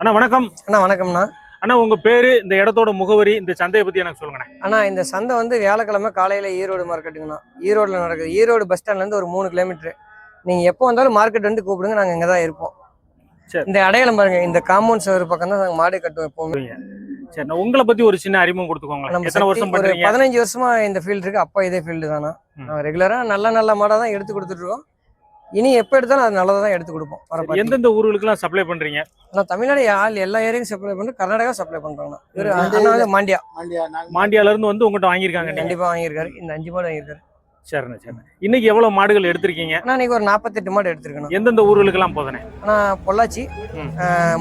அண்ணா வணக்கம். அண்ணா வணக்கம்ண்ணா. அண்ணா உங்க பேரு இந்த இடத்தோட முகவரி இந்த சந்தையை பத்தி எனக்கு சொல்லுங்கண்ணே. அண்ணா இந்த சந்தை வந்து வியாழக்கிழமை காலையில் ஈரோடு மார்க்கெட்டுங்கண்ணா. ஈரோடில் நடக்குது. ஈரோடு பஸ் ஸ்டாண்ட்லேருந்து ஒரு மூணு கிலோமீட்டர். நீங்கள் எப்போ வந்தாலும் மார்க்கெட் வந்து கூப்பிடுங்க நாங்கள் இங்கே தான் இருப்போம். சரி. இந்த அடையாளம் பாருங்க இந்த காம்பவுண்ட் சவர் பக்கம் தான் நாங்கள் மாடு கட்டுவோம் எப்போவுமே. சரி உங்களை பத்தி ஒரு சின்ன அறிமுகம் கொடுத்துக்கோங்க நம்ம எத்தனை சக்தி வருஷம் ஒரு பதினஞ்சு வருஷமா இந்த ஃபீல்டு இருக்கு அப்பா இதே ஃபீல்டு தானா ரெகுலராக நல்ல நல்ல மாடாக தான் எடுத்து கொடுத்துட்டு இருக்கோம். இனி எப்போ எடுத்தாலும் அது நல்லதாக தான் எடுத்து கொடுப்போம். எந்தெந்த ஊர்களுக்கெல்லாம் சப்ளை பண்றீங்க? ஆனால் தமிழ்நாடு ஆள் எல்லா ஏரியாவும் சப்ளை பண்ணி கர்நாடகா சப்ளை பண்ணுறாங்கண்ணா மாண்டியா. மாண்டியால இருந்து வந்து உங்கள்கிட்ட வாங்கியிருக்காங்க கண்டிப்பாக வாங்கியிருக்காரு. இந்த அஞ்சு மாடு வாங்கியிருக்காரு. சரிண்ணே சரிண்ணே. இன்னைக்கு எவ்வளவு மாடுகள் எடுத்திருக்கீங்க? ஆனால் இன்னைக்கு ஒரு நாற்பத்தெட்டு மாடு எடுத்திருக்கணும் எந்தெந்த ஊர்களுக்கெல்லாம் போதனே ஆனால் பொள்ளாச்சி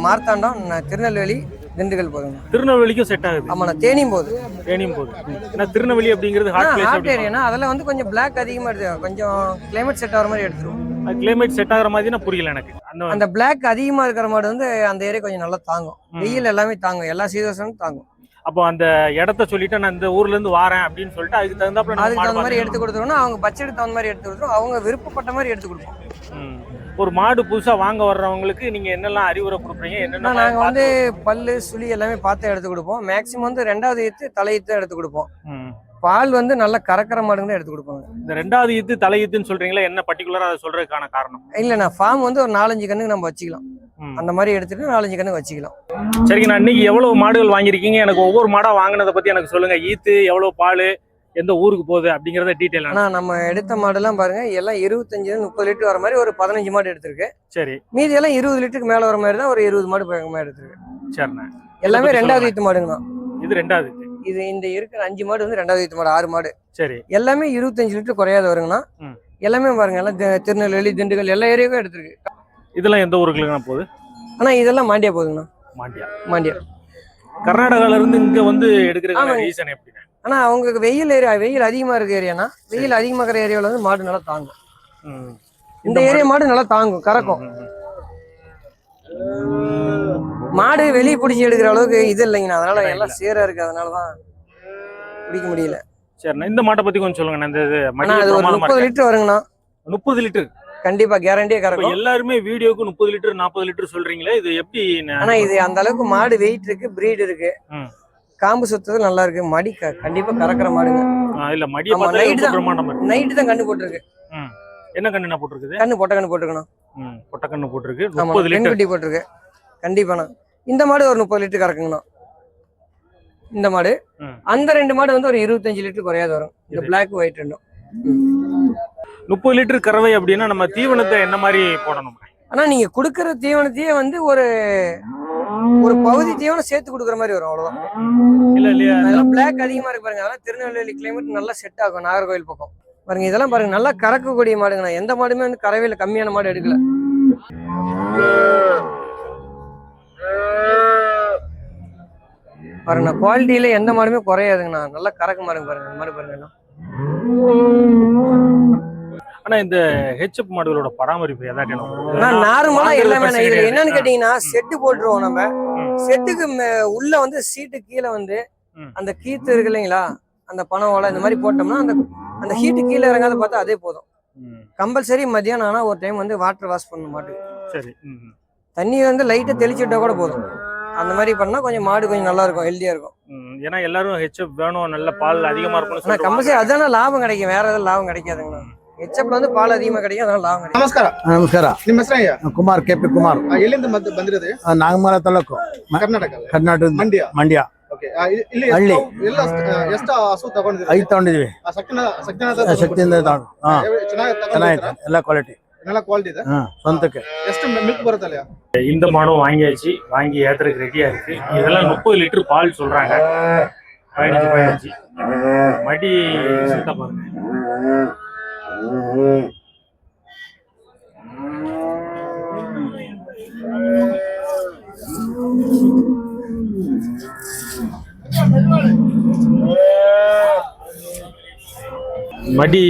மார்த்தாண்டம் திருநெல்வேலி திண்டுக்கல் போதுங்க திருநெல்வேலிக்கும் செட் ஆகுது. ஆமாண்ணா தேனியும் போகுது. தேனியும் போகுது. ஏன்னா திருநெல்வேலி அப்படிங்கிறது ஹாட் ஹாட் ஏரியானா அதில் வந்து கொஞ்சம் பிளாக் அதிகமாக எடுத்து கொஞ்சம் கிளைமேட் செட் ஆகிற மாதிரி எடுத்துருவோம். கிளைமேட் செட் ஆகுற மாதிரி புரியல எனக்கு. அந்த அந்த பிளாக் அதிகமாக இருக்கிற மாடு வந்து அந்த ஏரியா கொஞ்சம் நல்லா தாங்கும். வெயில் எல்லாமே தாங்கும். எல்லா சீசனும் தாங்கும். அப்போ அந்த இடத்த சொல்லிட்டு நான் இந்த ஊர்ல இருந்து வாரேன் அப்படின்னு சொல்லிட்டு அதுக்கு தகுந்தாப்புல அதுக்கு தகுந்த மாதிரி. எடுத்து கொடுத்துருவோம்னா அவங்க பட்ஜெட்டுக்கு தகுந்த மாதிரி எடுத்து கொடுத்துருவோம். அவங்க விருப்பப்பட்ட மாதிரி எடுத்து கொடுப்போம். ஒரு மாடு புதுசா வாங்க வர்றவங்களுக்கு நீங்க என்னெல்லாம் அறிவுரை கொடுக்குறீங்க? என்னென்ன நாங்கள் வந்து பல்லு சுழி எல்லாமே பார்த்து எடுத்து கொடுப்போம். மேக்ஸிமம் வந்து ரெண்டாவது ஈத்து தலையீத்து எடுத்து கொடுப்போம். பால் வந்து நல்லா கறக்கிற மாடுங்க தான் எடுத்து கொடுப்போங்க. இந்த ரெண்டாவது ஈத்து தலை ஈத்துன்னு சொல்றீங்களா என்ன பர்டிகுலரா அதை சொல்றதுக்கான காரணம்? இல்லைண்ணா ஃபார்ம் வந்து ஒரு நாலஞ்சு கண்ணுக்கு நம்ம வச்சுக்கலாம். அந்த மாதிரி எடுத்துட்டு நாலஞ்சு கண்ணுக்கு வச்சுக்கலாம். சரிங்க நான் இன்னைக்கு எவ்வளவு மாடுகள் வாங்கியிருக்கீங்க? எனக்கு ஒவ்வொரு மாடா வாங்கினதை பத்தி எனக்கு சொல்லுங்க. ஈத்து எவ்வளவு பால் எந்த ஊருக்கு போகுது அப்படிங்கறத டீட்டெயில் ஆனா நம்ம எடுத்த மாடெல்லாம் பாருங்க எல்லாம் இருபத்தஞ்சு முப்பது லிட்டர் வர மாதிரி ஒரு பதினஞ்சு மாடு எடுத்திருக்கு. சரி. மீதி எல்லாம் இருபது லிட்டருக்கு மேல வர மாதிரி தான் ஒரு இருபது மாடு பக்கமா எடுத்திருக்கு. சரிண்ணே. எல்லாமே ரெண்டாவது. ஈத்து மாடுங்க தான் இது ரெண்டாவது. இது இந்த இருக்கிற அஞ்சு மாடு வந்து ரெண்டாவது ஈத்து மாடு ஆறு மாடு. சரி. எல்லாமே இருபத்தஞ்சு லிட்டர் குறையாத வருங்கண்ணா. எல்லாமே பாருங்க எல்லாம் திருநெல்வேலி திண்டுக்கல் எல்லா ஏரியாவுக்கும் எடுத்திருக்கு. இதெல்லாம் எந்த ஊருக்குலாம் போகுது? ஆனா இதெல்லாம் மாண்டியா போகுதுங்கண்ணா. மாண்டியா. மாண்டியா. கர்நாடகால இருந்து இங்க வந்து எடுக்கிறதுக்கான. ரீசன் எப்படிங்க ஆனா அவங்களுக்கு வெயில் ஏரியா வெயில் அதிகமா இருக்க ஏரியானா வெயில் அதிகமா இருக்கிற ஏரியாவில் வந்து மாடு நல்லா தாங்கும். இந்த ஏரியா மாடு நல்லா தாங்கும் கறக்கும். மாடு வெளியே பிடிச்சி எடுக்கிற அளவுக்கு இது இல்லைங்கண்ணா. அதனால எல்லாம் சேரா இருக்கு அதனாலதான் பிடிக்க முடியல. சரிண்ணா இந்த மாட்டை பத்தி கொஞ்சம் சொல்லுங்க இந்த இது அது ஒரு முப்பது. லிட்டர் வருங்கண்ணா. முப்பது லிட்டர். கண்டிப்பா கேரண்டியா கறக்கும். எல்லாருமே வீடியோக்கு முப்பது லிட்டர் நாற்பது லிட்டர் சொல்றீங்களே இது எப்படி ஆனா இது அந்த அளவுக்கு மாடு வெயிட் இருக்கு பிரீட் இருக்கு. காம்பு சுத்தது நல்லா இருக்கு மடி கண்டிப்பா கறக்குற மாடுங்க. இல்ல night ரொம்ப தான். நைட்டு தான் கண்ணு போட்டிருக்கு. என்ன கண்ணு போட்டிருக்குது? கண்ணு பொட்டை கண்ணு போட்டிருக்கணும். ம், பொட்டக்கண்ணு போட்டிருக்கு. முப்பது லிட்டர். குட்டி போட்டிருக்கு. கண்டிப்பாண்ணா இந்த மாடு ஒரு முப்பது லிட்டர் கறக்குங்கண்ணா. இந்த மாடு. அந்த ரெண்டு மாடு வந்து ஒரு இருபத்தஞ்சு லிட்டர் குறையாது வரும். இந்த. பிளாக் ஒயிட் ரெண்டும். முப்பது லிட்டர் கறவை அப்படின்னா நம்ம தீவனத்தை என்ன மாதிரி போடணும்? ஆனா நீங்க கொடுக்கற தீவனத்தையே வந்து ஒரு ஒரு பகுதி தீவனம் சேர்த்து கொடுக்குற மாதிரி வரும் அவ்வளவுதான். இல்ல இல்லையா? அதெல்லாம் பிளாக் அதிகமா இருக்கு பாருங்க. அதெல்லாம் திருநெல்வேலி கிளைமேட் நல்லா செட் ஆகும் நாகர்கோவில் பக்கம். பாருங்க இதெல்லாம் பாருங்க நல்லா கறக்கக்கூடிய மாடுங்க. நான் எந்த மாடுமே வந்து கறவையில கம்மியான மாடு எடுக்கல. பாருங்க குவாலிட்டியில எந்த மாடுமே குறையாதுங்கண்ணா நல்லா கறக்க மாடுங்க பாருங்க இந்த மாடு பாருங்க எல்லாம். ஆனா இந்த ஹெச்எப் மாடுகளோட பராமரிப்பு ஏதாட்டி ஆனா நார்மலா எல்லாமே இதுல என்னன்னு கேட்டீங்க கேட்டீங்கன்னா செட்டு போட்டுருவோம் நம்ம. செட்டுக்கு உள்ள வந்து சீட்டு கீழே வந்து. அந்த கீத்து இருக்கு இல்லைங்களா? அந்த பணம் ஓலை இந்த மாதிரி போட்டோம்னா அந்த அந்த ஹீட்டு கீழே இறங்காத பார்த்தா அதே போதும். கம்பல்சரி மதியானம் ஆனா ஒரு டைம் வந்து வாட்டர் வாஷ் பண்ண மாட்டுக்கு சரி. தண்ணி வந்து லைட்டா தெளிச்சு விட்டா கூட போதும். அந்த மாதிரி பண்ணா கொஞ்சம் மாடு கொஞ்சம் நல்லா இருக்கும் ஹெல்தியா இருக்கும். ஏன்னா எல்லாரும் ஹெச்எப் வேணும் நல்ல பால் அதிகமா சொல்லிட்டு கம்பல்சரி அதான லாபம் கிடைக்கும். வேற எதுவும் லாபம் கிடைக்காதுங்கண்ணா ஹெச்எப்ல வந்து பால் அதிகமா கிடைக்கும் அதனால லாபம் கிடைக்கும் ನಮಸ್ಕಾರ ನಮಸ್ಕಾರ ನಿಮ್ಮ ಹೆಸರು ಅಯ್ಯ ಕುಮಾರ್ ಕೆ ಪಿ ಕುಮಾರ್ ಆ, ಎಲ್ಲಿಂದ ಬಂದ್ ಬಂದಿರೋದು ಆ, ನಾಗಮಲ ತಾಲೂಕು ಮ- ಕರ್ನಾಟಕ ಕರ್ನಾಟಕದ ಮಂಡ್ಯ ಮಂಡ್ಯ ಓಕೆ ಇಲ್ಲಿ ಹಳ್ಳಿ. ಎಷ್ಟು- ಎಲ್ಲ ಅಷ್ಟು- ಎಷ್ಟು ಹಸು ತಗೊಂಡಿದ್ದೀರಿ ಐದು ತಗೊಂಡಿದ್ವಿ ಆ, ಸಕ್ಕಿನ ಸಕ್ಕಿನ ಶಕ್ತಿಯಿಂದ ತಗೊಂಡು ಹಾ ಚೆನ್ನಾಗಿ ಚೆನ್ನಾಗಿದೆ ಎಲ್ಲ ಕ್ವಾಲಿಟಿ ಎಲ್ಲ ಕ್ವಾಲಿಟಿ ಇದೆ ಹಾ ಸ್ವಂತಕ್ಕೆ ಎಷ್ಟು ಮಿಲ್ಕ್ ಬರುತ್ತಲ್ಲ இந்த மாடும் வாங்கியாச்சு வாங்கி ஏத்துறதுக்கு ரெடியா இருக்கு இதெல்லாம் முப்பது லிட்டர் பால் சொல்றாங்க பதினஞ்சு பதினஞ்சு மடி சுத்தா பாருங்க மடி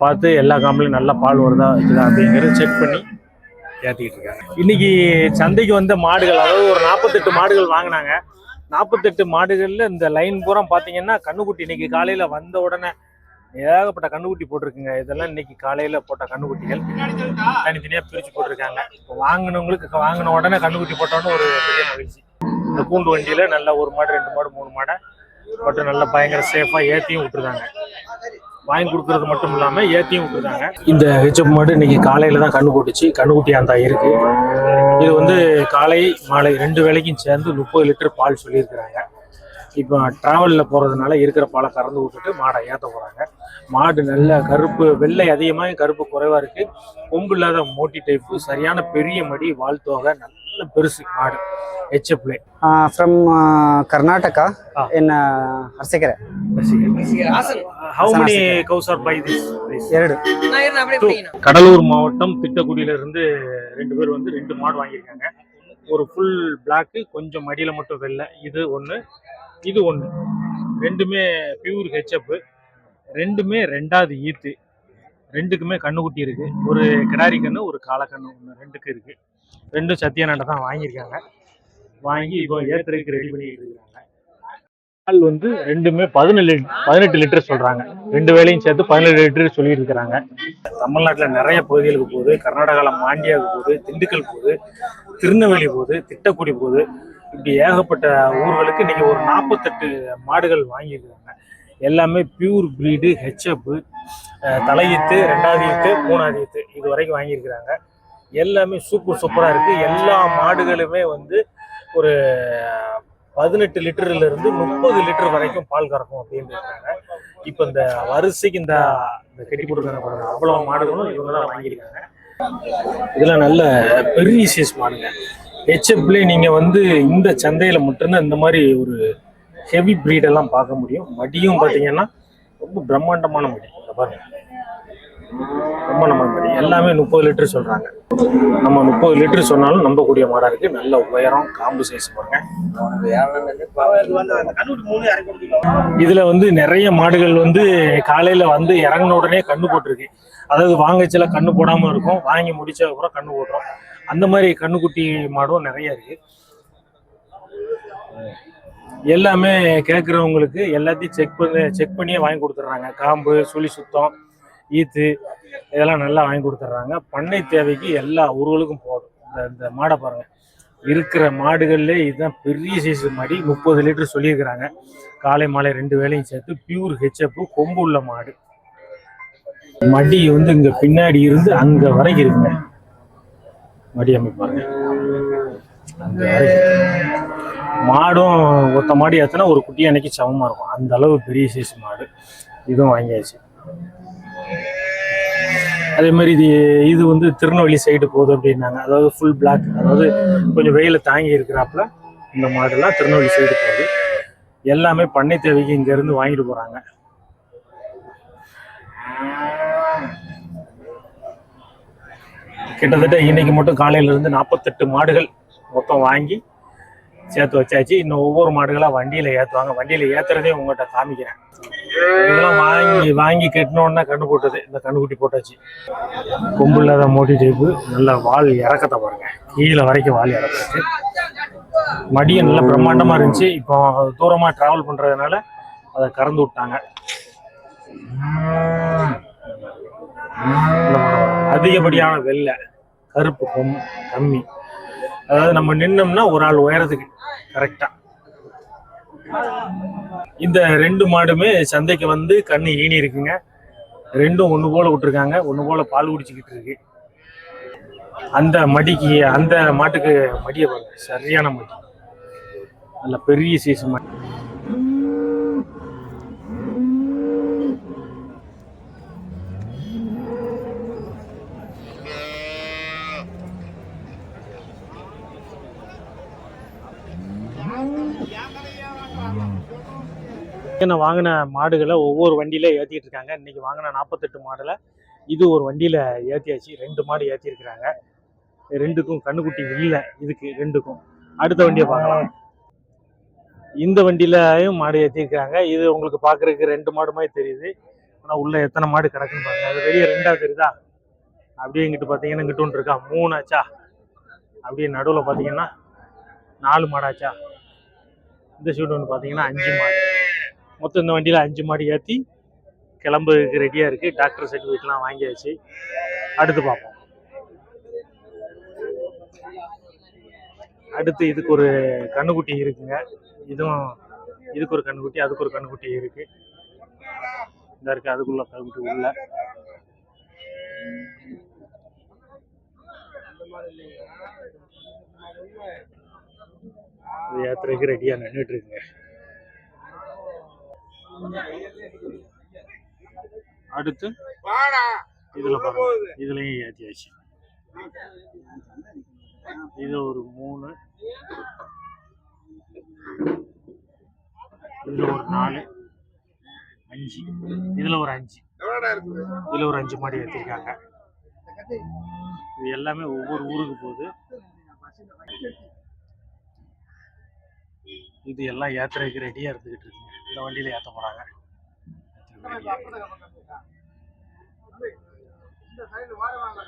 பார்த்து எல்லா காம்பளையும் நல்லா பால் வருதா இருக்குதா அப்படிங்கிறத செக் பண்ணி ஏற்றிக்கிட்டு இருக்காங்க. இன்னைக்கு சந்தைக்கு வந்த மாடுகள் அதாவது ஒரு நாற்பத்தெட்டு மாடுகள் வாங்கினாங்க. நாற்பத்தெட்டு மாடுகளில் இந்த லைன் பூரா பார்த்தீங்கன்னா கண்ணுக்குட்டி இன்னைக்கு காலையில் வந்த உடனே ஏகப்பட்ட கண்ணுக்குட்டி போட்டிருக்குங்க. இதெல்லாம் இன்னைக்கு காலையில போட்ட கண்ணுக்குட்டிகள். தனித்தனியா பிரிச்சு போட்டிருக்காங்க. இப்போ வாங்கினவங்களுக்கு வாங்கின உடனே கண்ணுக்குட்டி போட்டோன்னு ஒரு பெரிய மகிழ்ச்சி. இந்த கூண்டு வண்டியில நல்லா ஒரு மாடு ரெண்டு மாடு மூணு மாடை போட்டு நல்லா பயங்கர சேஃபா ஏத்தியும் விட்டுருக்காங்க. வாங்கி கொடுக்கறது மட்டும் இல்லாம ஏத்தியும் விட்டுருக்காங்க. இந்த ஹெச்எப் மாடு இன்னைக்கு காலையில தான் கண்ணு போட்டுச்சு கண்ணுக்குட்டி அந்த இருக்கு. இது வந்து காலை மாலை ரெண்டு வேளைக்கும் சேர்ந்து முப்பது லிட்டர் பால் சொல்லியிருக்கிறாங்க. இப்போ டிராவலில் போகிறதுனால இருக்கிற பாலை கறந்து விட்டுட்டு மாடை ஏற்ற போகிறாங்க மாடு நல்ல கருப்பு வெள்ளை அதிகமாக கருப்பு குறைவாக இருக்குது கொம்பு இல்லாத மோட்டி டைப்பு சரியான பெரிய மடி வால் தோகை நல்ல பெருசு மாடு ஹெச்எப்லே from Karnataka Ah. In Arsikere how many cows are by this ಎರಡು நான் இருந்தேன் அப்படியே பிடிக்கணும் கடலூர் மாவட்டம் திட்டக்குடியில இருந்து ரெண்டு பேர் வந்து ரெண்டு மாடு வாங்கியிருக்காங்க ஒரு ஃபுல் பிளாக்கு கொஞ்சம் மடியில மட்டும் வெள்ளை இது ஒன்று இது ஒன்று ரெண்டுமே பியூர் ஹெச்அப்பு ரெண்டுமே ரெண்டாவது ஈத்து. ரெண்டுக்குமே கண்ணுக்குட்டி இருக்குது ஒரு கிடாரி கண்ணு ஒரு காலக்கண்ணு ஒன்று ரெண்டுக்கு இருக்குது ரெண்டும் சத்தியநாட்டை தான் வாங்கியிருக்காங்க. வாங்கி இப்போ ஏற்றுறதுக்கு ரெடி பண்ணிட்டு இருக்காங்க. பால் வந்து ரெண்டுமே பதினெட்டு பதினெட்டு லிட்டர் சொல்கிறாங்க ரெண்டு வேலையும் சேர்த்து பதினெட்டு லிட்டர் சொல்லியிருக்கிறாங்க தமிழ்நாட்டில் நிறைய பகுதிகளுக்கு போகுது. கர்நாடகாவில் மாண்டியாவுக்கு போகுது திண்டுக்கல் போகுது திருநெல்வேலி போகுது திட்டக்குடி போகுது. இப்படி ஏகப்பட்ட ஊர்களுக்கு இன்னைக்கு ஒரு நாற்பத்தெட்டு மாடுகள் வாங்கியிருக்காங்க. எல்லாமே பியூர் ப்ரீடு ஹெச்அப்பு தலையீத்து ரெண்டாவது ஈத்து மூணாவது ஈத்து இது வரைக்கும் வாங்கியிருக்கிறாங்க. எல்லாமே சூப்பர் சூப்பராக இருக்குது எல்லா மாடுகளுமே வந்து ஒரு பதினெட்டு லிட்டர்லேருந்து முப்பது லிட்டர் வரைக்கும் பால் கறக்கும் அப்படின்னு இருக்காங்க. இப்போ இந்த வரிசைக்கு இந்த இந்த கட்டி போட்டுருக்காங்க அவ்வளோ மாடுகளும் இவங்க தான் வாங்கியிருக்காங்க. இதெல்லாம் நல்ல பெரிய சைஸ் மாடுங்க. ஹெச்எப்லேயே நீங்கள் வந்து இந்த சந்தையில் மட்டும்தான் இந்த மாதிரி ஒரு ஹெவி எல்லாம் பார்க்க முடியும். மடியும் பார்த்தீங்கன்னா ரொம்ப பிரம்மாண்டமான மடி. பாருங்க. பிரம்மாண்டமான மடி. எல்லாமே முப்பது லிட்டர் சொல்கிறாங்க நம்ம முப்பது லிட்டர் சொன்னாலும் நம்பக்கூடிய மாடாக இருக்குது நல்ல உயரம் காம்பு சைஸ் பாருங்க. இதுல வந்து நிறைய மாடுகள் வந்து காலையில வந்து இறங்கின உடனே கண்ணு போட்டிருக்கு. அதாவது வாங்கச்சில கண்ணு போடாம இருக்கும். வாங்கி முடிச்ச அப்புறம் கண்ணு போடுறோம் அந்த மாதிரி கண்ணுக்குட்டி மாடும் நிறைய இருக்கு. எல்லாமே கேட்குறவங்களுக்கு எல்லாத்தையும் செக் பண்ணி செக் பண்ணியே வாங்கி கொடுத்துட்றாங்க. காம்பு சுழி சுத்தம் ஈத்து இதெல்லாம் நல்லா வாங்கி கொடுத்துட்றாங்க. பண்ணை தேவைக்கு எல்லா ஊர்களுக்கும் போதும். இந்த இந்த மாடை பாருங்க. இருக்கிற மாடுகள்ல இதுதான் பெரிய சைஸ் மாடி. முப்பது லிட்டர் சொல்லியிருக்கிறாங்க. காலை மாலை ரெண்டு வேலையும் சேர்த்து பியூர் ஹெச்எப்பு கொம்பு உள்ள மாடு. மடி வந்து இங்கே பின்னாடி இருந்து அங்கே வரைக்கும் இருக்குங்க. வடிவமைப்பாங்க. அந்த மாடும் ஒத்த மாடு ஏற்றினா ஒரு குட்டி அன்னைக்கு சமமா இருக்கும். அந்த அளவு பெரிய சைஸ் மாடு. இதுவும் வாங்கியாச்சு. அதே மாதிரி இது இது வந்து திருநெல்வேலி சைடு போகுது அப்படின்னாங்க. அதாவது ஃபுல் பிளாக் அதாவது கொஞ்சம் வெயில தாங்கி இருக்கிறாப்புல இந்த மாடெல்லாம் திருநெல்வேலி சைடு போகுது. எல்லாமே பண்ணை தேவைக்கு இங்கேருந்து வாங்கிட்டு போகிறாங்க கிட்டத்தட்ட இன்னைக்கு மட்டும் காலையிலேருந்து நாற்பத்தெட்டு மாடுகள் மொத்தம் வாங்கி சேர்த்து வச்சாச்சு. இன்னும் ஒவ்வொரு மாடுகளாக வண்டியில் ஏற்றுவாங்க வண்டியில் ஏத்துறதே உங்கள்கிட்ட காமிக்கிறேன். இதெல்லாம் வாங்கி வாங்கி கட்டினோன்னா கண்ணு போட்டது. இந்த கண்ணுக்குட்டி போட்டாச்சு. கொம்பு இல்லாத மோட்டி டைப்பு. நல்லா வால் இறக்கத்தை பாருங்க. கீழே வரைக்கும் வால் இறக்கிருக்கு மடியும் நல்ல பிரம்மாண்டமாக இருந்துச்சு. இப்போ தூரமாக டிராவல் பண்ணுறதுனால அதை கறந்து விட்டாங்க. அதிகப்படியான வெள்ளை கருப்பு கொம் கம்மி. அதாவது நம்ம நின்னோம்னா ஒரு ஆள் உயரத்துக்கு கரெக்டா இந்த ரெண்டு மாடுமே சந்தைக்கு வந்து கண்ணு ஈனி இருக்குங்க. ரெண்டும் ஒன்று போல விட்டுருக்காங்க ஒன்று போல பால் குடிச்சுக்கிட்டு இருக்கு. அந்த மடிக்கு அந்த மாட்டுக்கு மடியை பாருங்க சரியான மடி. நல்ல பெரிய சைஸ் மாட்டு நான் வாங்கின மாடுகளை ஒவ்வொரு வண்டியில ஏற்றிட்டு இருக்காங்க. இன்னைக்கு வாங்கின நாற்பத்தெட்டு மாடுல இது ஒரு வண்டியில ஏற்றியாச்சு ரெண்டு மாடு ஏற்றிருக்கிறாங்க ரெண்டுக்கும் கண்ணுக்குட்டி இல்லை. இதுக்கு ரெண்டுக்கும். அடுத்த வண்டியை பார்க்கலாம். இந்த வண்டியிலையும் மாடு ஏற்றிருக்கிறாங்க இது உங்களுக்கு பார்க்கறதுக்கு ரெண்டு மாடு மாதிரி தெரியுது. ஆனால் உள்ள எத்தனை மாடு கிடக்குன்னு பாருங்க. அது வெளியே ரெண்டா தெரியுதா? அப்படியே இங்கிட்டு பார்த்தீங்கன்னா இங்கிட்டு ஒன்று இருக்கா? மூணு ஆச்சா? அப்படியே நடுவில் பார்த்தீங்கன்னா நாலு மாடாச்சா இந்த சைடு ஒன்று பார்த்தீங்கன்னா அஞ்சு மாடு. மொத்தம் இந்த வண்டியில் அஞ்சு மாடி ஏற்றி கிளம்புறதுக்கு ரெடியாக இருக்குது டாக்டர் சர்டிஃபிகேட்லாம் வாங்கியாச்சு. அடுத்து பார்ப்போம். அடுத்து இதுக்கு ஒரு கண்ணுக்குட்டி இருக்குங்க. இதுவும் இதுக்கு ஒரு கண்ணுக்குட்டி அதுக்கு ஒரு கண்ணுக்குட்டி இருக்குது இந்த இருக்கு அதுக்குள்ள கண்ணுக்குட்டி உள்ள. யாத்திரைக்கு ரெடியாக நின்றுட்டு இருக்குங்க. அடுத்து இதுல இதுலயும் ஏத்தியாச்சு இது ஒரு மூணு. இதுல ஒரு நாலு. அஞ்சு. இதுல ஒரு அஞ்சு. இதுல ஒரு அஞ்சு மாடி ஏத்திருக்காங்க. இது எல்லாமே ஒவ்வொரு ஊருக்கு போகுது. இது எல்லாம் ஏத்துறதுக்கு ரெடியா இருந்துகிட்டு இருக்குங்க இந்த வண்டியில ஏத்த போறாங்க. இந்த ready ஆ வாங்க